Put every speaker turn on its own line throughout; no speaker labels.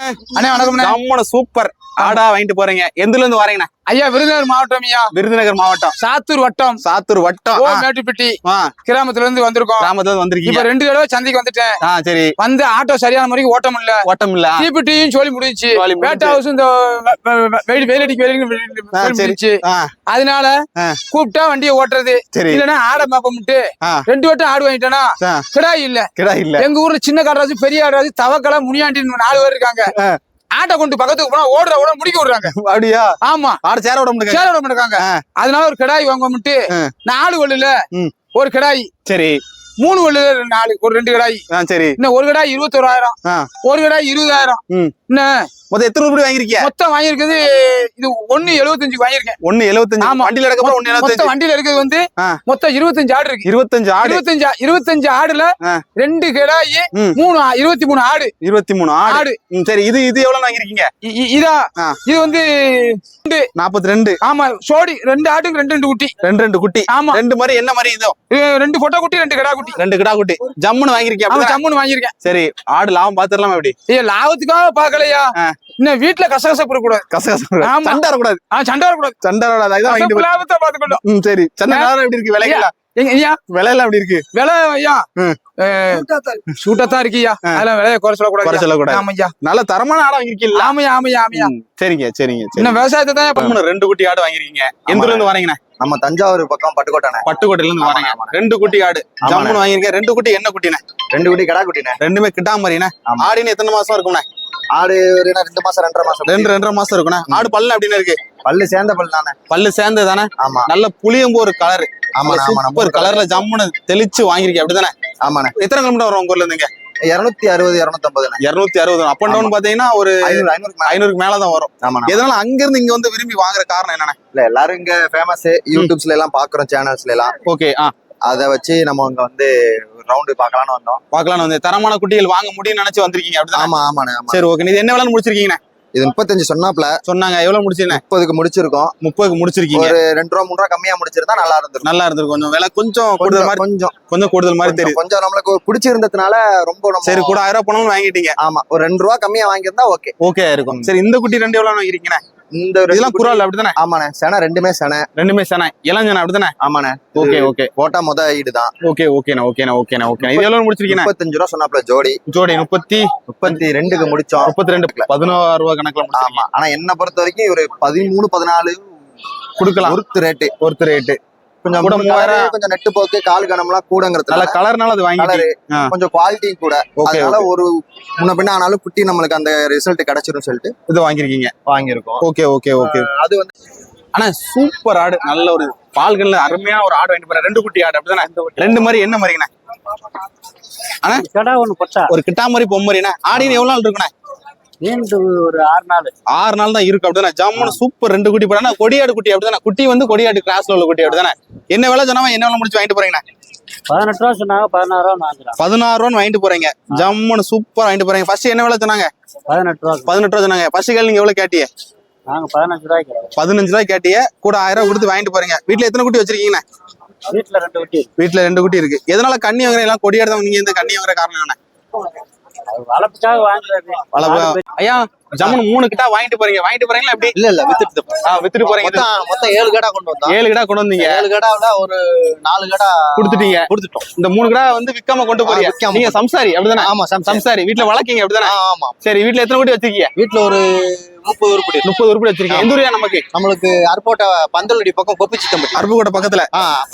அண்ணே வணக்கம்
ஜம்முன சூப்பர். ஆடா வாங்கிட்டு போறீங்க. எந்துல இருந்து வரீங்கண்ணா?
ஐயா விருதுநகர் மாவட்டம் ஐயா.
விருதுநகர் மாவட்டம்.
சாத்தூர் வட்டம்.
சாத்தூர் வட்டம்.
மேட்டுப்பட்டி. கிராமத்துல இருந்து வந்திருக்கோம்.
கிராமத்துல இருந்து
இப்ப
வந்திருக்கீங்க
ரெண்டு தடவை சந்தைக்கு வந்துட்டேன்.
சரி.
வந்து ஆட்டோ சரியான முறைக்கு ஓட்ட முடியல
ஓட்டம் இல்ல.
தீப்பெட்டியும் சொல்லி முடிஞ்சுச்சு. பேட்டா ஹவுஸ் இந்த வெயில் சொல்லி
சரி.
முடிஞ்சுச்சு.
ஆ,
அதனால. கூப்பிட்டா வண்டியை ஓட்டுறது.
சரி.
இல்லன்னா ஆடை மாப்பமுட்டு
ஆ,
ரெண்டு வட்டம் ஆடு வாங்கிட்டேனா?
ஆ,
கிடாய் இல்ல.
கிடா இல்ல.
எங்க ஊர்ல சின்ன காடராஜு பெரிய காடராஜு தவக்கலை முனியாண்டின்னு நாலு பேர் இருக்காங்க. ஆட்டை கொண்டு பக்கத்துக்கு போனா ஓடுற ஓட முடிக்க விடுறாங்க.
அப்படியா?
ஆமா.
ஆடு சேர விட முடியுங்க
சேர விட மாட்டாங்க. அதனால ஒரு கிடாய் வாங்கமுட்டு
ஆ.
நாலு கொள்ளுல
ம்.
ஒரு கிடாய்.
சரி.
மூணு கொள்ளுல நாலு ஒரு ரெண்டு கிடாய்.
சரி.
இன்னும் ஒரு கிடாய் இருபத்தோராயிரம். ஒரு கிடாய் இருபதாயிரம். இன்னும்
மொத்தம் எத்தனை ரூபாய் வாங்கிருக்கீங்க
மொத்தம் வாங்கியிருக்குது இது ஒண்ணு எழுபத்தஞ்சுக்கு வாங்கியிருக்கேன்.
ஒண்ணு எழுபத்தஞ்சு
ஆமா.
வண்டியில ஒண்ணு
மொத்தம்
எழுபத்தஞ்சு
வண்டியில இருக்கிறது வந்து. மொத்தம் இருபத்தஞ்சு ஆடு இருக்கு.
இருபத்தஞ்சு ஆடு.
இருபத்தஞ்சு இருபத்தஞ்சு ஆடுல. ரெண்டு கிடாய். மூணு இருபத்தி மூணு ஆடு.
இருபத்தி மூணு ஆடு.
ஆடு
சரி இது இது எவ்வளவு வாங்கிருக்கீங்க
இதா. இது வந்து
நாற்பத்தி ரெண்டு
ஆமா சோடி ரெண்டு ஆட்டுக்கு ரெண்டு ரெண்டு குட்டி.
ரெண்டு ரெண்டு குட்டி.
ஆமா.
ரெண்டு மாதிரி என்ன மாதிரி இதோ?
ரெண்டு பொட்டை குட்டி ரெண்டு கிடா குட்டி.
ரெண்டு கிடா குட்டி. ஜம்முன்னு அப்படிதானே?
சம்முன்னு வாங்கியிருக்கேன்.
சரி ஆடு லாபம் பாத்துடலாமா எப்படி?
ஏ லாபத்துக்காக பாக்கலையா. இன்னும் வீட்டுல கசகசப்பு இருக்கக்கூடாது
கசகசம்
ஆமா.
சண்டை வரக்கூடாது.
ஆ சண்டை வரக்கூடாது.
சண்டை வராது அதுதான்
லாபத்தை பாத்துக்கணும்.
ம் சரி. சண்டை நேரம் எப்படி இருக்கு? விலைகளா
எங்க ஐயா.
விலையெல்லாம் எப்படி இருக்கு?
விலை ஐயா. சூட்டத்தான் இருக்குய்யா
ஆ.
அதெல்லாம் விலையை குறை
குறை
சொல்லக்கூடாது.
சொல்லக்கூடாது
ஆமையா
நல்ல தரமான ஆடை வாங்கிருக்கீங்களா
ஆமையா ஆமையா
சரிங்க சரிங்க சரி.
இன்னும் விவசாயத்தை தான்
ஜம்முன்னு ரெண்டு குட்டி ஆடு வாங்கிருக்கீங்க எந்த இருந்து வரீங்கண்ணே
நம்ம தஞ்சாவூர் பக்கம் பட்டுக்கோட்டை
பட்டுக்கோட்டையில இருந்து வரீங்க
ஆமாண்ணே.
ரெண்டு குட்டி ஆடு. ஜம்முன்னு வாங்கிருக்கேன் ரெண்டு குட்டி என்ன குட்டிண்ணே?
ரெண்டு குட்டி கடா குட்டினே
ரெண்டுமே கிட்டா மாதிரிண்ணே
ஆமா.
ஆடின்னு எத்தனை மாசம் இருக்கும்ண்ணே?
ஆடு ஒரு ரெண்டு மாசம் ரெண்டரை மாசம்
ரெண்டு ரெண்டரை மாசம் இருக்குண்ணே. ஆடு பல்லு அப்படின்னு இருக்கு?
பல்லு சேர்ந்த பல்லு தானே.
பல்லு சேர்ந்து தானே?
ஆமா.
நல்ல புளியம்பு ஒரு கலர்
ஆமாண்ணே
சூப்பர் கலர்ல ஜம்முன்னு தெளிச்சு வாங்கிருக்கேன் அப்படிதானே
ஆமாண்ணே.
எத்தனை கிலோமீட்டர் வரும் உங்க ஊர்ல இருந்துங்க
இருநூத்தி அறுபது இருநூத்தம்பதுண்ணே.
இருநூத்தி அறுபது. அப் அண்ட் டவுன் பாத்தீங்கன்னா ஒரு
ஐநூறு ஐநூறுக்கு மேல.
ஐநூறுக்கு மேலதான் வரும்.
ஆமாண்ணா.
எதனால அங்க இருந்து இங்க வந்து விரும்பி வாங்குற காரணம் என்னண்ணே?
இல்ல எல்லாரும் இங்க ஃபேமஸ் யூடியூப்ஸ்ல எல்லாம் பாக்குறோம் சேனல்ஸ்ல எல்லாம்.
ஓகே ஆ.
அதை வச்சு நம்ம இங்க வந்து ரவுண்டு பார்க்கலாம்னு வந்தோம்.
பார்க்கலாம் வந்து தரமான குட்டிகள் வாங்க முடியும்னு நினைச்சு வந்திருக்கீங்க. அப்படிதான்?
ஆமா ஆமாண்ணே ஆமா.
சரி ஓகே இது என்ன வேலை முடிச்சிருக்கீங்கண்ணே?
இது முப்பத்தஞ்சு சொன்னாப்ல
சொன்னாங்க. எவ்வளவு முடிச்சிருக்கேன்
முப்பதுக்கு முடிச்சிருக்கோம்.
முப்பதுக்கு முடிச்சிருக்கீங்க.
ஒரு ரெண்டு ரூபா மூணு ரூபா கம்மியா முடிச்சிருந்தா நல்லா இருந்திருக்கும்.
நல்லா இருந்திருக்கும். கொஞ்சம் விலை கொஞ்சம் கூடுதல் மாதிரி
கொஞ்சம்.
கொஞ்சம் கூடுதல் மாதிரி தெரியுது.
கொஞ்சம் நம்மளுக்கு பிடிச்சிருந்ததுனால ரொம்ப
சரி கூட ஆயிரம் ரூபாய் பணம்னு வாங்கிட்டீங்க.
ஆமா ஒரு ரெண்டு ரூபா கம்மியா வாங்கியிருந்தா ஓகே
ஓகே இருக்கும். சரி இந்த குட்டி ரெண்டு எவ்வளவு வாங்கிருக்கீங்கண்ணே
இந்த
இதெல்லாம் குரால் அப்படிதானே?
ஆமாண்ணே சென ரெண்டுமே சென.
ரெண்டுமே சேனை. இளஞ்சனை அப்படிதானே?
ஆமாண்ணே.
Okay okay.
போட்டா முத ஈடு தான்.
ஓகே ஓகேண்ணா ஓகேண்ணா ஓகேண்ணா ஓகே இது எவ்வளவு முடிச்சிருக்கீங்க
முப்பத்தஞ்சு ரூபா சொன்னாப்ல ஜோடி.
ஜோடி முப்பத்தி
முப்பத்தி ரெண்டுக்கு முடிச்சோம்.
முப்பத்தி ரெண்டு பதினோரு ரூபா கணக்குல
ஆமா ஆனா என்ன பொறுத்த வரைக்கும் ஒரு பதிமூணு பதினாலு
கொடுக்கலாம்.
ஒருத்து ரேட்டு
ஒருத்தர் ரேட்டு
கொஞ்சம்
கூட மூவாயிரம்.
கொஞ்சம் நெட்டு போக்கு கால் கனம்லாம்
நல்ல
கூடங்கிறதுனால
கலர்னால அது ஆ.
கொஞ்சம் குவாலிட்டி கூட. அதனால ஒரு முன்ன பின்ன ஆனாலும் குட்டி நம்மளுக்கு அந்த ரிசல்ட் கிடைச்சிரும் சொல்லிட்டு
இது வாங்கிருக்கீங்க
வாங்கியிருக்கோம்.
ஓகே ஓகே ஓகே
அது வந்து
ஆனா சூப்பர் ஆடு. நல்ல ஒரு பால்கள்ல அருமையான ஒரு ஆடு வாங்கிட்டு போறேன் ரெண்டு குட்டி ஆடு அப்படிதானே? ரெண்டு மாதிரி என்ன மாதிரிங்கண்ணே
ஒண்ணு பொட்டா
ஒரு கிட்டா மாதிரி பொம்மரிண்ணே. ஆடின்னு எவ்வளவு நாள் இருக்குண்ணே?
நீண்டு ஒரு ஆறு நாள்?
ஆறு நாள் தான் இருக்கு அப்படிதானே? ஜம்முன்னு சூப்பர் ரெண்டு குட்டி போடானா கொடியாடு குட்டி அப்படிதானே? குட்டி வந்து கொடியாடு கிளாஸ்ல உள்ள குட்டி அப்படிதானே? என்ன வேலை சொன்னாம என்ன வேலை முடிச்சு வாங்கிட்டு போறீங்கண்ணே
பதினெட்டு ரூபா சொன்னாங்க பதினாறு ரூபா
பதினாறு ரூபான்னு வாங்கிட்டு போறீங்க. ஜம்முன்னு சூப்பர் வாங்கிட்டு போறீங்க. ஃபர்ஸ்ட் என்ன வேலை சொன்னாங்க?
பதினெட்டு ரூபா
பதினெட்டு ரூபா சொன்னாங்க. ஃபர்ஸ்ட் கேள் நீங்க எவ்வளவு கேட்டியே?
நாங்க பதினஞ்சு ரூபாய்க்கு
பதினஞ்சு ரூபாய் கேட்டியே. கூட ஆயிரம் ரூபாய் கொடுத்து வாங்கிட்டு போறீங்க. வீட்டுல எத்தனை குட்டி வச்சிருக்கீங்கண்ணே
வீட்டுல ரெண்டு வட்டி
வீட்டுல ரெண்டு குட்டி இருக்கு. எதனால கண்ணி வாங்குற எல்லாம் கொடியாடு தான் நீங்க இந்த கண்ணி வாங்குற காரணம் என்ன?
வளர்ப்புக்காக வாங்குறது.
வளர்ப்பு- ஐயா ஜம்முன்னு மூணு கிட்டா வாங்கிட்டு போறீங்க. வாங்கிட்டு போறீங்களா எப்படி?
இல்ல இல்ல வித்துட்டு
ஆ, வித்துட்டு போறீங்க.
மொத்தம் மொத்தம் ஏழு கடா கொண்டு வந்தோம்.
ஏழு கிடா கொண்டு வந்தீங்க.
ஏழு கடாவுல ஒரு நாலு கடா
கொடுத்துட்டீங்க.
கொடுத்துட்டோம்.
இந்த மூணு கிடா வந்து விக்காம கொண்டு போறீங்க நீங்க சம்சாரி அப்படிதானே?
ஆமா
சம்சாரி. வீட்டுல வளர்க்கீங்க அப்படிதானே?
ஆமா.
சரி வீட்டுல எத்தனை குட்டி வச்சிருக்கீங்க?
வீட்டுல ஒரு முப்பது உருப்படி
முப்பது உருப்படி வச்சிருக்கீங்க. எந்த ஊரியா நமக்கு?
நம்மளுக்கு அர்போட்டா பந்தலடி பக்கம் கொப்பி சித்தம்பட்டி
அருப்புக்கோட்டை பக்கத்துல?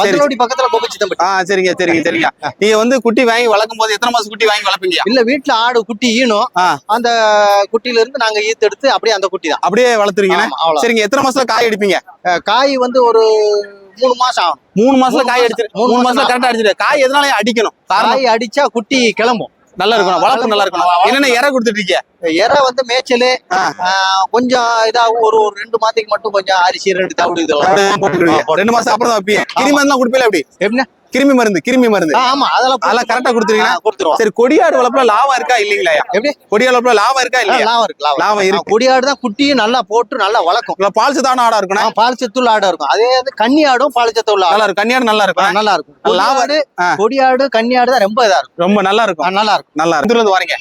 பந்தலடி பக்கத்துல கொப்பி சித்தம்பட்டி
ஆ சரிங்க சரிங்க சரிங்க. நீங்க வந்து குட்டி வாங்கி வளர்க்கும் போது எத்தனை மாசம் குட்டி வாங்கி வளர்ப்பீங்க?
இல்ல வீட்டுல ஆடு குட்டி ஈனும். அந்த குட்டியில இருந்து நாங்க ஈத்து எடுத்து அப்படியே அந்த குட்டி தான்.
அப்படியே வளர்த்துறீங்க சரிங்க எத்தனை மாசத்துல காய் அடிப்பீங்க
அஹ் காய் வந்து ஒரு மூணு மாசம் ஆகும்.
மூணு மாசத்துல காய். அடிச்சிரு
மூணு
மாசத்துல கரெக்டா அடிச்சிரு காய் எதனால அடிக்கணும்?
காய் அடிச்சா குட்டி கிளம்பும்.
நல்லா இருக்கணும். வளர்ப்பு நல்லா இருக்கணும். என்னென்ன இற கொடுத்துட்டு
இறை வந்து மேய்ச்சல். கொஞ்சம் இதாகும். ஒரு ஒரு ரெண்டு மாதத்துக்கு மட்டும் கொஞ்சம் அரிசி ரெண்டு தவிடு.
ரெண்டு மாசம் அப்புறம் தான் வைப்பீங்க. கிருமி மருந்து கொடுப்பீங்களா எப்படி?
எப்படின்னா
கிருமி மருந்து கிருமி மருந்து.
ஆமா அதெல்லாம்
அதெல்லாம் கரெக்டா கொடுத்துருவீங்களா?
கொடுத்துருவோம்.
சரி கொடியாடு வளர்ப்புல லாபம் இருக்கா இல்லீங்களா?
எப்படி?
கொடியாடு வளர்ப்புல லாபம் இருக்கா
ஆ,
இல்லையா
லாபம் இருக்கு. லாபம் இருக்கு. கொடியாடு தான் குட்டியும் நல்லா போட்டு நல்லா வளர்க்கும்.
இல்ல பால் சத்தான ஆடா
ஆ,
இருக்கணும்
பால் சத்துள்ள ஆடா இருக்கும். அதே இது கன்னி ஆடும். பால் சத்து உள்ள ஆடு
நல்லா இருக்கும். கன்னியாடு நல்லா இருக்கும்?
நல்லா இருக்கும்.
லாபம்
கொடியாடு
ஆ.
கொடியாடு கன்னி ஆடு தான் ரொம்ப இதா இருக்கும்.
ரொம்ப நல்லா இருக்கும்.
நல்லா இருக்கும்.
நல்லா இருக்கும். வரீங்க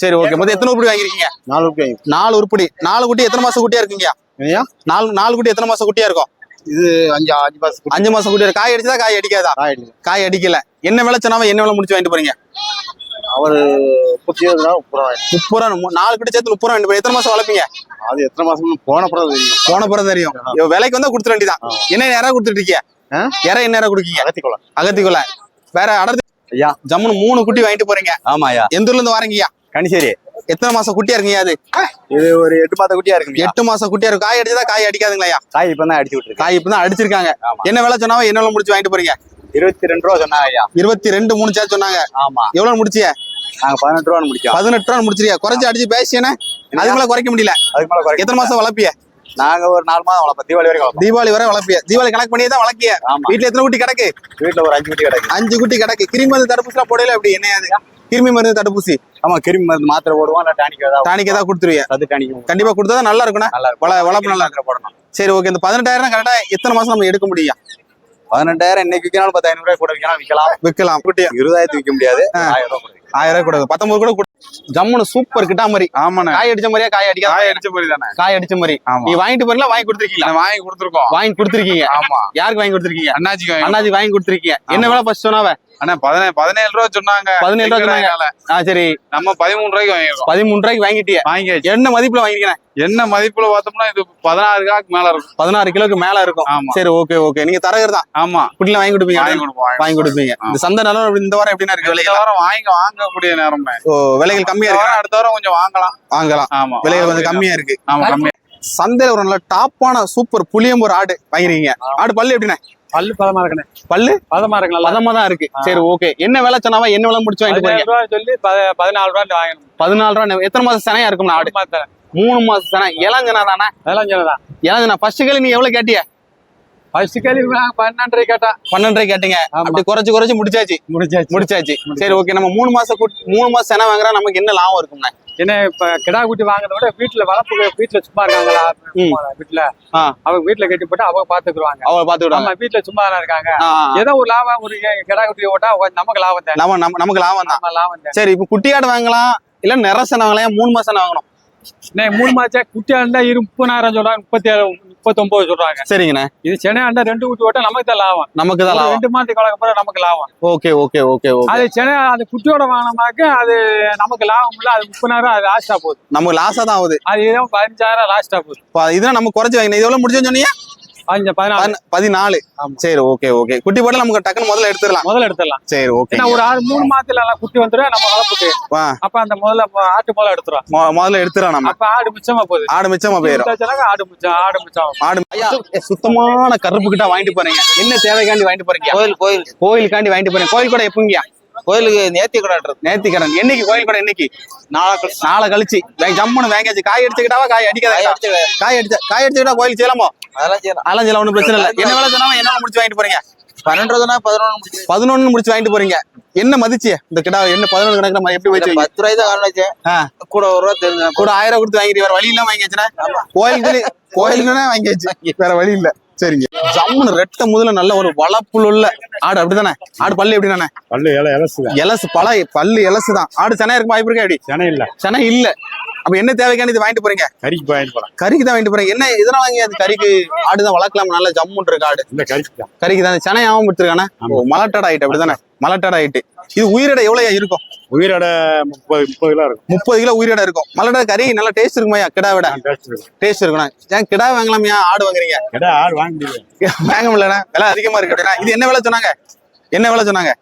சரி ஓகே. மொத்தம் எத்தனை உருப்படி வாங்கிருக்கீங்க
நாலு ரூபாய்
நாலு உருப்படி. நாலு குட்டி எத்தனை மாசம் குட்டியா இருக்குங்கய்யா?
ஐயா?
நாலு நாலு குட்டி எத்தனை மாசம் குட்டியா இருக்கும்?
இது அஞ்சு அஞ்சு மாசம்
அஞ்சு மாசம் இருக்கு. காய் அடிச்சதா காய் அடிக்காதா? காய் அடிக்கல. என்ன விலை சொன்னாம என்ன விலை முடிச்சு வாங்கிட்டு போறீங்க?
அவரு முப்பத்தி ஏழு ரூபா முப்பது ரூபாய்
முப்பது ரூபா நாலு குட்டி சேர்த்து முப்பது ரூபா. எத்தனை மாசம் வளர்ப்பீங்க?
அது எத்தனை மாசம் போன பிறகு தெரியும்.
போன பிறகு தெரியும். விலைக்கு வந்தா கொடுத்துட வேண்டியதான். என்ன நேரம் கொடுத்துட்டு இருக்கீங்க? இறை என்ன நேரம் கொடுக்கீங்க?
அகத்திக்குளம்.
அகத்திக்குள்ள வேற அடர்த்தி
ஐயா.
ஜம்முன்னு மூணு குட்டி வாங்கிட்டு போறீங்க.
ஆமா ஐயா
எந்த ஊர்ல இருந்து வாரீங்கய்யா?
கனிசேரி.
எத்தனை மாசம் குட்டியா இருக்கீங்க அது?
இது ஒரு எட்டு மாத குட்டியா இருக்கு
எட்டு மாசம் குட்டியா இருக்கும். காய் அடிச்சதா காய் அடிக்காதுங்களா
காய் இப்ப தான் அடிச்சு விட்டுருக்கு.
காய் இப்பதான் அடிச்சிருக்காங்க. என்ன விலை சொன்னாவ என்ன முடிச்சு வாங்கிட்டு போறீங்க?
இருபத்தி ரெண்டு ரூபா சொன்னாங்க ஐயா
இருபத்தி ரெண்டு மூணு சேர்த்து சொன்னாங்க.
ஆமா.
எவ்வளவு முடிச்சிய
நாங்க பதினெட்டு ரூபா முடிச்சோம்.
பதினெட்டு ரூபா முடிச்சிருக்கா குறைச்சு அடிச்சு பேசியேனே அதுக்கு மேல குறைக்க முடியல.
அதுக்கு மேல குறைக்க
எத்தனை மாசம் வளர்ப்பிய?
நாங்க ஒரு நாலு மாதம் வளர்ப்போம். தீபாவளி வரைக்கும்
தீபாவளி வரை வளர்ப்பிய. தீபாவளி கணக்கு பண்ணியே தான் வளர்க்கிய. வீட்டுல எத்தனை குட்டி கிடக்கு?
வீட்டுல ஒரு அஞ்சு குட்டி கிடக்கு.
அஞ்சு குட்டி கிடக்கு. கிருமி மருந்து தடுப்பூசிலாம் போடல அப்படி? என்ன கிருமி மருந்து தடுப்பூசி.
ஆமா கிருமி மருந்து மாத்திரை போடுவோம் இல்ல டானிக் ஏதாவது
டானிக் ஏதாவது கொடுத்துருவிய?
சத்து டானிக்
கண்டிப்பா கொடுத்தா நல்லா இருக்கும்னா
நல்லா
வளர்ப்பு நல்லா
மாத்திரை போடணும்.
சரி ஓகே இந்த பதினெட்டாயிரம் கரெக்டா எத்தனை மாசம் நம்ம எடுக்க முடியும்?
பதினெட்டாயிரம் இன்னைக்கு விற்கனாலும் பத்து ஐநூறு ரூபாய் கூட விற்கலாம் விற்கலாம்.
விற்கலாம். குட்டி
இருபதாயிரத்து விற்க முடியாது. ஆயிரம் ரூபாய் கூட
பத்தொன்பது கூட கொடு. ஜம்முன்னு சூப்பர் கிட்டா மாதிரி.
ஆமாண்ணே.
காய் அடிச்ச மாதிரியா காய் அடிக்காத?
காய் அடிச்ச மாதிரி தானே
காய் அடிச்ச மாதிரி. நீ வாங்கிட்டு போறீங்களா? வாங்கி கொடுத்துருக்கீங்களா?
நான் வாங்கி கொடுத்துருக்கோம்.
வாங்கி கொடுத்துருக்கீங்க.
ஆமா.
யாருக்கு வாங்கி கொடுத்துருக்கீங்க?
வாங்கி
அண்ணாஜி வாங்கி கொடுத்துருக்கீங்க. என்ன. வேலை ஃபர்ஸ்ட் சொன்னாவ?
அண்ணா பதினேழு பதினேழு ரூபா சொன்னாங்க.
பதினேழு ரூபா சொன்னாங்க. ஆ சரி.
நம்ம பதிமூணு ரூபாய்க்கு வாங்கிருக்கோம்.
பதிமூணு ரூபாய்க்கு வாங்கிட்டிய.
வாங்கியாச்சு.
என்ன மதிப்புல வாங்கிக்கிறேன்
என்ன மதிப்புல பார்த்தோம்னா இது பதினாறு காக்கு மேல இருக்கும்.
பதினாறு கிலோக்கு மேல இருக்கும்.
ஆமா.
சரி ஓகே ஓகே நீங்க தரகர் தான்.
ஆமா.
குட்டில வாங்கி கொடுப்பீங்க.
வாங்கி கொடுப்போம் வாங்கி
வாங்கி கொடுப்பீங்க. இந்த சந்தை நிலவரம் இந்த வாரம் எப்படின்னா இருக்கு?
இந்த வாரம் வாங்கி வாங்கக்கூடிய நேரமே
ஓ விலைகள் கம்மியா இருக்கு?
அடுத்த வாரம் கொஞ்சம் வாங்கலாம்.
வாங்கலாம்.
ஆமா
விலைகள் கொஞ்சம் கம்மியா இருக்கு.
ஆமா கம்மி
சந்தையில ஒரு நல்ல டாப்பான சூப்பர் புளியம்பூர் ஆடு வாங்கிருக்கீங்க. ஆடு பல்லு எப்படிண்ணே?
பல்லு பதமா இருக்கணே
பல்லு?
பதமா இருக்கு
பதமா தான் இருக்கு. சரி ஓகே என்ன விலை சொன்னாவா? என்ன விலை முடிச்சு வாங்கிட்டு போறீங்க?
சொல்லி பத- பதினாலு ரூபா வாங்கணும்
பதினாலு ரூபா எத்தனை மாசம் சனையா இருக்கும் ஆடு? மூணு மாசம் சனை. இளஞ்சனா தானே?
அதெல்லாம் சொல்லலாம்
இளஞ்சனா. ஃபர்ஸ்ட் கேள்வி நீ எவ்வளவு கேட்டிய?
ஃபர்ஸ்ட் கேள்வி பன்னெண்டரை கேட்டா.
பன்னெண்டரை கேட்டீங்க. அப்படி குறைச்சு குறைச்சு முடிச்சாச்சு.
முடிச்சாச்சு.
முடிச்சாச்சு. சரி ஓகே நம்ம மூணு மாசம் மூணு மாசம் செனை வாங்குறா நமக்கு என்ன லாபம் இருக்கும்ண்ணே
என்ன இப்ப கிடா குட்டி வாங்குறத விட வீட்டுல வளர்ப்பு வீட்டுல சும்மா இருக்காங்களா. வீட்டுல. அவங்க வீட்டுல கட்டி போட்டு அவங்க பாத்துக்குருவாங்க.
அவளை பாத்து விடாங்க
நம்ம வீட்டுல சும்மா இருக்காங்க. ஏதோ ஒரு லாபம் ஒரு கிடா குட்டி ஓட்டா கொஞ்சம் நமக்கு லாபம் தான்.
நமக்கு லாபம் தான்.
லாபம்
சரி இப்ப குட்டி ஆடு வாங்கலாம் இல்ல நிறசனை வாங்கலாம் மூணு மாசம் வாங்கணும்?
மூணு மாசம் குட்டியா இருந்தா இரு முப்பதாயிரம் சொல்றாங்க முப்பத்தி ஏழு முப்பத்தொன்பது சொல்றாங்க.
சரிங்கண்ணே.
இது சென்னை இருந்தா ரெண்டு குட்டி ஓட்டா நமக்கு தான் லாபம்.
நமக்கு தான்
ரெண்டு மாசத்துக்கு வளர்க்க போற நமக்கு லாபம்.
Okay okay okay okay.
அது சென்னை அது குட்டியோட வாங்கினோம்னாக்க அது நமக்கு லாபம் இல்ல அது முப்பதாயிரம் அது லாஸ்டா போகுது.
நமக்கு லாஸா தான் ஆகுது.
அது ஏதோ பதினஞ்சாயிரம் லாஸ்டா போகுது.
இதுதான் நம்ம குறைச்சு வாங்கினோம். இது எவ்வளவு முடிச்சுன்னு சொன்னீங்க?
பதினாலு.
சரி ஓகே ஓகே குட்டி போட்டு நமக்கு டக்குன்னு முதல்ல எடுத்துடலாம்.
முதல்ல எடுத்துடலாம்.
சரி ஓகே
ஒரு ஆறு மூணு மாசத்துல எல்லாம் குட்டி வந்துடும் நம்ம வளர்ப்புக்கு. அப்ப அந்த முதல்ல ஆட்டு முதல்ல எடுத்துரும்
முதல்ல எடுத்துடலாம் நம்ம.
அப்ப ஆடு மிச்சமா போகுது.
ஆடு மிச்சமா போயிடும்
ஆடு மிச்சம் ஆடு மிச்சம்.
ஆடு சுத்தமான கருப்பு கிட்ட வாங்கிட்டு போறீங்க. என்ன தேவைக்காண்டி வாங்கிட்டு போறீங்க?
கோயில் கோயில்.
கோயிலுக்காண்டி வாங்கிட்டு போறீங்க. கோயில் கூட எப்பங்கயா
கோயிலுக்கு நேர்த்தி கொண்டாடுறது
நேர்த்திக்கடன் என்னைக்கு கோயில் கூட என்னைக்கு?
நாளை
நாளை கழிச்சு. ஜம்முன்னு வாங்கியாச்சு காய் அடிச்சுக்கிட்டாவா? காய் அடிக்காத? காய் அடிச்ச காய் அடிச்சுக்கிட்டா கோயில் செய்யலாமோ?
அதெல்லாம் செய்யலாம்.
ஒன்றும் பிரச்சனை இல்லை. என்ன வேலை சொன்னாலும் என்ன முடிச்சு வாங்கிட்டு போறீங்க?
பன்னெண்டு ரூபா பதினொன்று முடிச்சு.
பதினொன்னு முடிச்சு வாங்கிட்டு போறீங்க. என்ன மதிச்சு? இந்த கிடா என்ன பதினொன்று கணக்குல ம- எப்படி வச்சு
பத்து ரூபாய் தான் காரணம். கூட ஒரு ரூபா தெரிஞ்சு
கூட ஆயிரம் கொடுத்து வாங்கிட்டு வேற வழி இல்லாம வாங்கியாச்சுன்னா கோயிலுக்கு கோயிலுக்குன்னா வாங்கியாச்சு. வேற வழி இல்ல. சரிங்க. ஜம்முன்னு ரெட்ட முதல்ல நல்ல ஒரு வளப்புள்ள ஆடு அப்படிதானே ஆடு பல்லு எப்படிதானே?
பல்லு இலை இலசுதான்
எலசு பல பல்லு எலசு தான். ஆடு சென்னை இருக்கும்? வாய்ப்பு இருக்கா எப்படி?
சென்னை இல்ல.
சென்னை இல்ல. அப்ப என்ன தேவைக்காண்டி இது வாங்கிட்டு போறீங்க?
கறிக்கு பயன் போலாம்.
கறிக்கு தான் வாங்கிட்டு போறீங்க. என்ன இதனால வாங்கி அது கறிக்கு ஆடு தான் வளர்க்கலாம்? நல்ல ஜம்முன்னு இருக்கு ஆடு.
இந்த கறிக்கு தான்.
கறிக்கு தான். சென்னை ஆகும் எடுத்துருக்கானே மலட்டடை ஆயிட்டு அப்படிதானே? மலட்டடை ஆயிட்டு இது உயிரிட எவ்வளவு இருக்கும்?
உயிரோட முப்பது முப்பது கிலோ இருக்கும்.
முப்பது கிலோ உயிரிட இருக்கும். மலட்டடை கறி நல்லா டேஸ்ட் இருக்குமாயா கிடா விட. டேஸ்ட் இருக்கணும் ஏன் கிடா வாங்கலாமையா ஆடு வாங்குறீங்க?
கடை ஆள் வாங்க முடியாது.
வாங்க முடியலண்ணா. விலை அதிகமா இருக்கு அப்படின்னா இது என்ன விலை சொன்னாங்க? என்ன விலை சொன்னாங்க?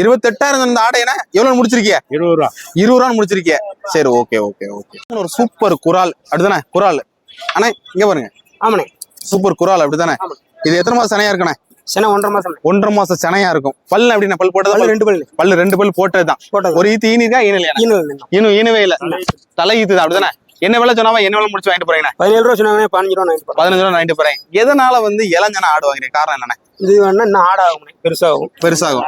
இருபத்தெட்டாயிரம்
இந்த ஆடை என்ன? எவ்வளவு முடிச்சிருக்கீங்க
இருபது ரூபா.
இருபது ரூபா முடிச்சிருக்கீங்க சரி ஓகே ஓகே ஓகே. ஒரு சூப்பர் குரால். அப்படிதானே? குரால். அண்ணா இங்க பாருங்க.
ஆமாண்ணே.
சூப்பர் குரால் அப்படிதானே? இது எத்தனை மாசம் சனையா இருக்குண்ணே?
சென ஒன்றரை மாசம்.
ஒன்றரை மாசம் சனையா இருக்கும். பல்லு அப்படின்னா பல் போட்டதா?
ரெண்டு பல்லு.
பல்லு ரெண்டு பல் போட்டதுதான்.
போட்டது
ஒரு ஈத்து ஈனிக்கா ஈன இல்லையா?
ஈனல்
ஈனும் ஈனவே இல்ல. தலை ஈத்து தான் அப்படிதானே? என்ன விலை சொன்னாவா? என்ன விலை முடிச்சு வாங்கிட்டு போறீங்க
பதினேழு ரூபா சொன்னாங்க பதினஞ்சு ரூபா வாங்கிட்டு
பதினஞ்சு ரூபா வாங்கிட்டு போறேன். எதனால வந்து இளஞ்சனா ஆடு வாங்குறீங்க? காரணம் என்னண்ணே?
இது வேணா இன்னும் ஆடாகும் பெருசாகும்.
பெருசாகும்.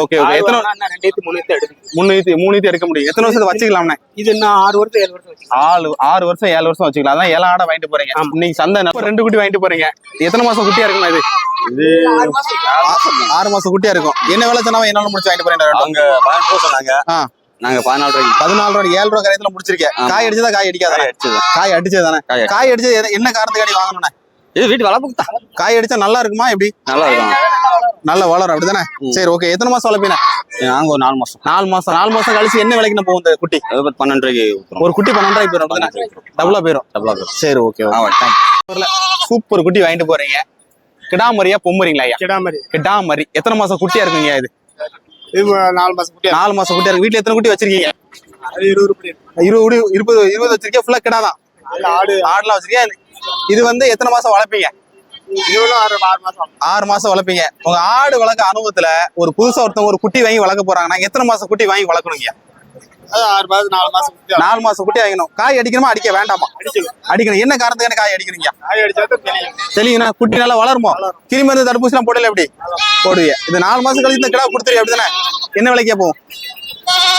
Okay okay. எத்தனை
ரெண்டு ஈத்து மூணு ஈத்து எடுக்கும்
மூணு ஈத்து மூணு ஈத்து எடுக்க முடியும். எத்தனை வருஷத்துக்கு வச்சுக்கலாம்ண்ணே?
இது இன்னும் ஆறு வருஷம் ஏழு வருஷம்
ஆறு ஆறு வருஷம் ஏழு வருஷம் வச்சுக்கலாம். அதான் ஏழு ஆடை வாங்கிட்டு போறீங்க. நீங்க சந்தை ரெண்டு குட்டி வாங்கிட்டு போறீங்க. எத்தனை மாசம் குட்டியா இருக்குமா இது?
இது
ஆறு மாசம். குட்டியா இருக்கும். என்ன விலை சொன்னா என்னால முடிச்சு வாங்கிட்டு போறேன்
அவங்க சொன்னாங்க. நாங்க பதினாலு ரூபாய்க்கு
பதினாலு ரூபா ஏழு ரூபா கரையத்துல முடிச்சிருக்கேன். காய் அடிச்சதா காய் அடிக்காதா? காய் அடிச்சது. தானே
காய் அடி-
காய் அடிச்சது என்ன காரணத்துக்காடி வாங்கணும்ண்ணே
இது வீட்டு வளர்ப்புக்கு தான்.
காய் அடிச்சா நல்லா இருக்குமா எப்படி?
நல்லா இருக்கும்.
நல்லா வளரும் அப்படிதானே. சரி ஓகே. எத்தனை மாசம் வளர்ப்பீங்க?
நாங்க ஒரு நாலு மாசம்.
நாலு மாசம். நாலு மாசம் கழிச்சு என்ன விலைக்கு போகும் இந்த குட்டி?
பன்னெண்டு ரூபாய்க்கு.
ஒரு குட்டி பன்னெண்டு ரூபாய்க்கு போயிடும் அப்படிதானே? டபுளா போயிடும்
டபுளா போயிடும்.
சரி ஓகே சூப்பர் குட்டி வாங்கிட்டு போறீங்க. கிடாமரியா பொம்மரிங்களா ஐயா?
கிடாமரி.
கிடாமரி. எத்தனை மாசம் குட்டியா இருக்குங்க இது?
நாலு மாசம் குட்டியா
நாலு மாசம் குட்டியா இருக்கு. வீட்டுல எத்தனை குட்டி வச்சிருக்கீங்க?
இருபது
இருபது இருபது வச்சிருக்கீங்க. ஃபுல்லா கிடா தான்
ஆடு.
ஆடுலாம் வச்சிருக்கீங்க. இது வந்து எத்தனை மாசம் வளர்ப்பீங்க?
ஆறு மாசம்.
ஆறு மாசம் வளர்ப்பீங்க. உங்க ஆடு வளர்க்க அனுபவத்துல ஒரு புதுசா ஒருத்தவங்க ஒரு குட்டி வாங்கி வளர்க்க போறாங்கன்னா எத்தனை மாசம் குட்டி வாங்கி வளர்க்கணுங்க
ஆறு மாசம் நாலு மாசம்
நாலு மாசம் குட்டி வாங்கணும் காய் அடிக்கணுமா? அடிக்க வேண்டாமா?
அடிக்கணும்
அடிக்கணும். என்ன காரணத்துக்கு காய் அடிக்கிறீங்க?
காய் அடிச்சா
தெளிவுனா குட்டி நல்லா வளருமோ? கிருமி மருந்து தடுப்பூசி எல்லாம் போடல எப்படி? போடுவீங்க இது நாலு மாசம் கழிச்சு இந்த கிடா கொடுத்துருவீங்க அப்படிதானே? என்ன விலைக்கே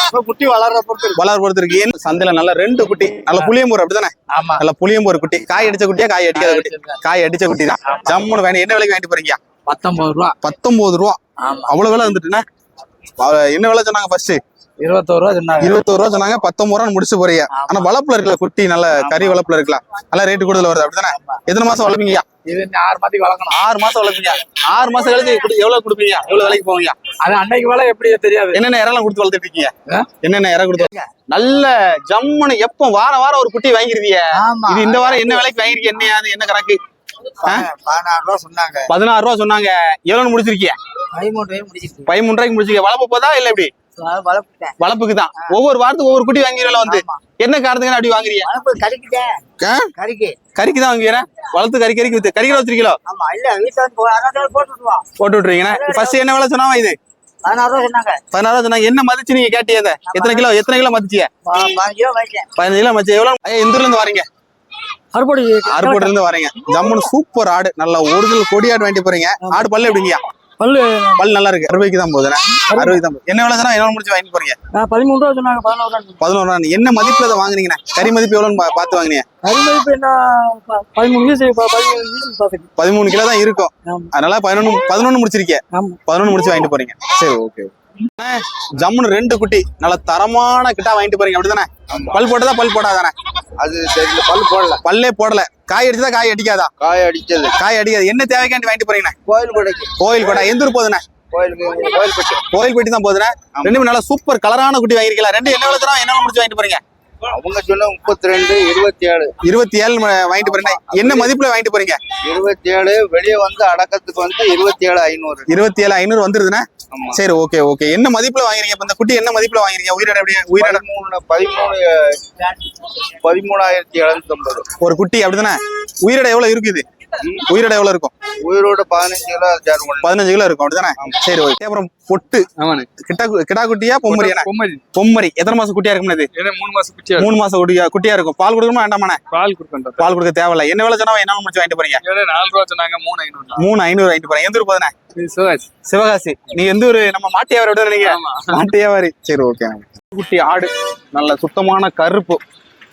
இப்ப குட்டி வளர்ற பொறுத்து இருக்கு.
வளர் பொறுத்திருக்கு ஏன் சந்தையில நல்ல ரெண்டு குட்டி. நல்ல புளியம்பூர் அப்படிதானே?
ஆமா.
நல்ல புளியம்பூர் குட்டி. காய் அடிச்ச குட்டியா காய் அடிக்காத குட்டி? காய் அடிச்ச குட்டி தான். ஜம்முன்னு வேணும். என்ன விலைக்கு வாங்கிட்டு போறீங்க?
பத்தொன்பது ரூபா.
பத்தொன்பது ரூபா. அவ்வளவு விலை வந்துட்டுனா அவ- என்ன விலை சொன்னாங்க ஃபர்ஸ்ட்
இருபத்தோரு ரூபா சொன்னாங்க.
இருபத்தோரு ரூபா சொன்னாங்க பத்தொன்பது ரூபா முடிச்சு போறீங்க. ஆனா வளப்புல இருக்கல குட்டி நல்ல கறி வளப்புல இருக்கலாம். நல்லா ரேட்டு கூடுதல் வருது அப்படிதானே எத்தனை மாசம் வளர்ப்பீங்க?
இது ஆறு மாதத்துக்கு வளர்க்கணும்.
ஆறு மாசம் வளர்ப்பீங்க. ஆறு மாசம் கழிச்சு எவ்வளவு கொடுப்பீங்க? எவ்வளவு விலைக்கு போவீங்க?
அது அன்னைக்கு வேலை எப்படி தெரியாது.
என்னென்ன இறலாம் கொடுத்து வளர்த்துட்டு இருக்கீங்க? என்னென்ன இற கொடுத்து நல்ல ஜம்முன்னு எப்போ வாரம் வாரம் ஒரு குட்டி வாங்கிருவீங்க இது இந்த வாரம் என்ன விலைக்கு வாங்கிருக்கீங்க? என்ன என்ன கணக்கு?
பதினாறு ரூபா சொன்னாங்க.
பதினாறு ரூபா சொன்னாங்க. எவ்வளவு முடிச்சிருக்கீங்க
பதிமூணு ரூபாய் முடிச்சிருக்கு
பதிமூணு ரூபாய்க்கு முடிச்சிருக்கீங்க வளர்ப்பு போதா இல்ல எப்படி? வளர்ப்புக்கு தான் ஒவ்வொரு வாரத்துக்கு ஒவ்வொரு குட்டி வாங்கிறீங்களா வந்து. என்ன காரணத்துக்கு அப்படி வாங்குறீங்க?
கறிக்கு
கறிக்கு. தான் வாங்குறீங்க? வளர்த்து கறி கறிக்கு வித்து. கறிக்கு வச்சிருக்கீங்களோ?
ஆமா. இல்ல வீட்டுல
போட்டு விட்டுருவீங்கன்னா ஃபர்ஸ்ட் என்ன? விலை சொன்னாவா இது?
பதினாறு சொன்னாங்க.
என்ன மதிச்சு நீங்க கேட்டீங்க எத்தனை கிலோ எத்தனை கிலோ மதிச்சிய
ப- பதினஞ்சு
கிலோ மதிச்சு எவ்வளவு? எந்த ஊர்ல இருந்து வரீங்க?
அறுபடி
அருப்போட்ல இருந்து வரீங்க. ஜம்முன்னு சூப்பர் ஆடு. நல்ல ஒரிஜினல் கொடி ஆடு வாங்கிட்டு போறீங்க. ஆடு பல்லு எப்படிங்கயா
பல்லு.
பல் நல்லா இருக்கு அறுபைக்கு தான் போகுதுண்ணே. அறுபைக்கு தான். என்ன விலை என்ன முடிச்சு வாங்கிட்டு போறீங்க?
பதிமூணு ரூபா சொன்னாங்க பதினோரு ரூபா
பதினோரு ரூபா. என்ன மதிப்புல அதை வாங்குனீங்கண்ணே? கறி மதிப்பு எவ்வளோன்னு பார்த்து வாங்குனீங்க
கறி மதிப்பு என்ன பதிமூணு பதிமூணு
கிலோ தான் இருக்கும். அதனால பதினொன்னு முடிச்சிருக்கீங்க.
ஆமா.
பதினொன்னு முடிச்சு வாங்கிட்டு போறீங்க. சரி ஓகே. ஜம்முன்னு ரெண்டு குட்டி. நல்ல தரமான கிட்டா வாங்கிட்டு போறீங்க. அப்படிதானே? பல் போட்டதா பல் போடாதானே?
அது தெரியல பல்லு போடல.
பல்லே போடல. காய் அடிச்சதா காய் அடிக்காதா?
காய் அடிச்சது.
காய் அடிக்காது. என்ன தேவைக்காண்டி வாங்கிட்டு போறீங்கண்ணே?
கோயில் கொடைக்கு.
கோயில் கொடை. எந்த ஊர் போகுதுண்ணே?
கோயில்
பெட்டி தான் போகுதுண்ணே. ரெண்டுமே நல்லா சூப்பர் கலரான குட்டி வாங்கிருக்கலாம் ரெண்டு என்ன விளக்குறோம் என்ன முடிச்சு வாங்கிட்டு போறீங்க?
அவங்க சொன்ன முப்பத்தி ரெண்டு இருபத்தி ஏழு
இருபத்தி ஏழு வாங்கிட்டு போறீங்க என்ன மதிப்புல வாங்கிட்டு போறீங்க?
இருபத்தி ஏழு வெளியே வந்து அடக்கத்துக்கு வந்து இருபத்தி ஏழு ஐநூறு.
இருபத்தி ஏழு ஐநூறு வந்துருதுண்ணே. சரி ஓகே ஓகே என்ன மதிப்புல வாங்குறீங்க இப்ப இந்த குட்டி என்ன மதிப்புல வாங்குறீங்க உயிரிட எப்படி உயிரிட?
பதிமூணு பதிமூணு பதிமூணாயிரத்தி எழுநூத்தி ஐம்பது
ஒரு குட்டி அப்படிதானே? உயிரிட எவ்வளவு இருக்குது? உயிரிட எவ்வளவு இருக்கும்.
உயிரோட பதினஞ்சு கிலோ
பதினஞ்சு கிலோ இருக்கும் அப்படிதானே? சரி ஓகே. அப்புறம் பொட்டு. கிட்டா கிடா குட்டியா பொம்மரியா
பொம்மரி
பொம்மரி எத்தனை மாசம் குட்டியா இருக்கும் இது?
மூணு மாசம் குச்சியா
மூணு மாசம் குட்டியா குட்டியா இருக்கும். பால் கொடுக்கணுமா வேண்டாமாண்ணே?
பால் கொடுக்கணும்
பால் கொடுக்க தேவையில்ல. என்ன விலை சொன்னா என்ன முடிச்சு வாங்கிட்டு போறீங்க?
நாலு ரூபா சொன்னாங்க மூணு ஐநூறு
மூணு ஐநூறு வாங்கிட்டு போறேன் எந்த ஊர் போதுனே
சிவாஜி
சிவகாசி. நீ எந்த ஊர்? நம்ம மாட்டியாவாரி விட நீங்க. மாட்டியாவாரி. சரி ஓகே. குட்டி ஆடு. நல்ல சுத்தமான கருப்பு.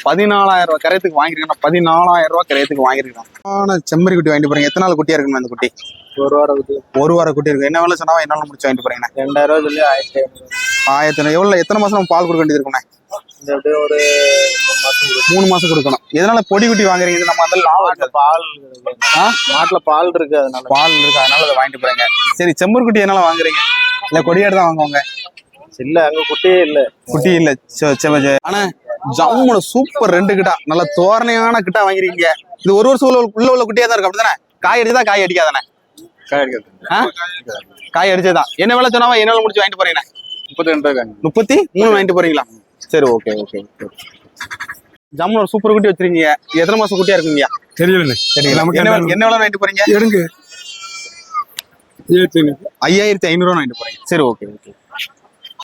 பதினாலாயிரம் ரூபாய் கரையத்துக்கு வாங்கிருக்கேன் பதினாலாயிரம் ரூபாய் கரையத்துக்கு வாங்கிருக்கேன் ஆனா செம்மறி குட்டி வாங்கிட்டு போறீங்க. எத்தனை நாள் குட்டியா இருக்குமா அந்த குட்டி?
ஒரு வாரம் குட்டி.
ஒரு வாரம் குட்டி இருக்கு. என்ன வேலை சொன்னா என்ன முடிச்சு வாங்கிட்டு போறீங்க
ரெண்டாயிரம் ரூபாய் சொல்லி ஆயிரத்தி ஐநூறு.
ஆயிரத்தி எவ்வளவு எத்தனை மாசம் நம்ம பால் கொடுக்க வேண்டியது இருக்குண்ணே?
ஒரு மூணு மாசம் குட்டி.
மூணு மாசம் கொடுக்கணும். எதனால பொடி குட்டி வாங்குறீங்க? நம்ம அந்த லாபம்.
பால்
ஆ?
மாட்டுல பால் இருக்கு அதனால.
பால் இருக்கு அதனால அதை வாங்கிட்டு போறீங்க. சரி செம்மறி குட்டி எதனால வாங்குறீங்க? இல்ல கொடியாடு தான் வாங்குவாங்க?
இல்ல அங்க குட்டியே இல்ல.
குட்டி இல்ல. செ- செவ- செ- ஆனா ஜம்முன சூப்பர் ரெண்டு கிட்டா. நல்ல தோரணையான கிட்டா வாங்கிருக்கீங்க. இது ஒரு வருஷம் உள்ள உள்ள உள்ள குட்டியா தான் இருக்கு அப்படிதானே காய் அடிச்சதா காய் அடிக்காதானே?
காய் அடிக்காது?
காய் அடிச்சதுதான் என்ன வேலை சொன்னாவா? என்ன வேலை முடிச்சு வாங்கிட்டு போறீங்க
முப்பத்தி ரெண்டு ரூபாய்
முப்பத்தி மூணு வாங்கிட்டு போறீங்களா? சரி ஓகே ஓகே ஜம்முன ஒரு சூப்பர் குட்டி வச்சிருக்கீங்க. இது எத்தனை மாசம் குட்டியா இருக்குங்க
தெரியல
சரி
நமக்கு
என்ன என்ன வேலை- வாங்கிட்டு போறீங்க?
எடுங்க.
ஐயாயிரத்தி ஐநூறு வாங்கிட்டு போறீங்க. சரி ஓகே ஓகே